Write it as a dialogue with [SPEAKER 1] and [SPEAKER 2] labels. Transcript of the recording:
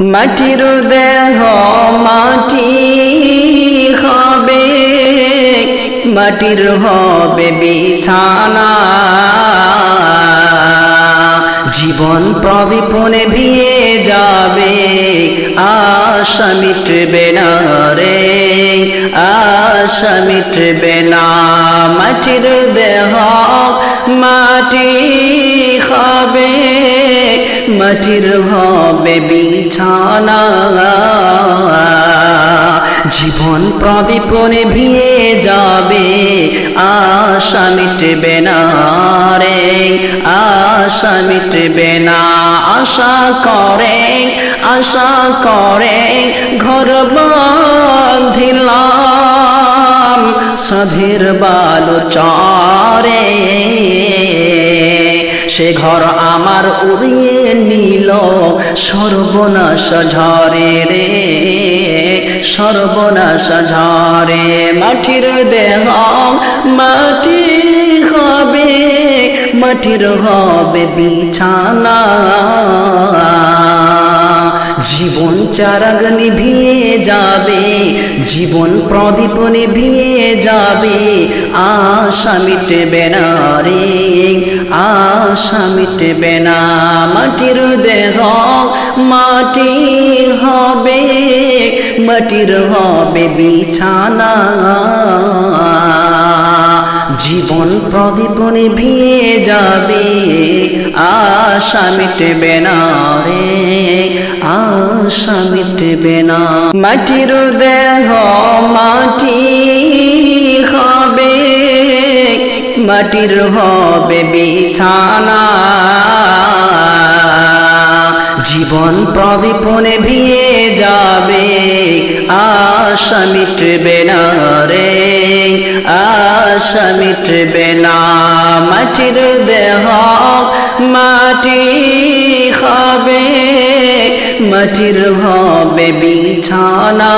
[SPEAKER 1] মাটির দেহ মাটি হবে, মাটির হবে বিছানা। জীবন প্রদীপনে ভিয়ে যাবে, আশা মিটবে না রে, আশা মিটবে না। মাটির দেহ মাটি মাটির হবে বিছানা। জীবন প্রদীপনে ভিয়ে যাবে, আশা মিটবে না রে, আশা মিটবে না। আশা করে আশা করে, ঘর বাঁধিলাম। সাধের বালু চরে সে ঘর আমার উড়িয়ে নিল। সর্বনাশ ঝরে রে, সর্বনাশ ঝরে। মাটির দেহ মাটি হবে, মাটির হবে বিছানা। জীবন চারাগ নিভিয়ে যাবে, জীবন প্রদীপ নিভিয়ে যাবে, আশা মিটবে না রে। আশা মিটবে না, মাটির দেহ মাটি হবে, মাটির হবে বিছানা। জীবন প্রদীপনে ভিয়ে যাবে, আশা মিটবে না রে, আশা মিটবে না। মাটির দেহ মাটি হবে মাটির হবে বিছানা। জীবন প্রদীপনে ভিয়ে যাবে, আশা মিটবে না রে, আশা মিটবে না। মাটির দেহ মাটি হবে, মাটির হবে বিছানা।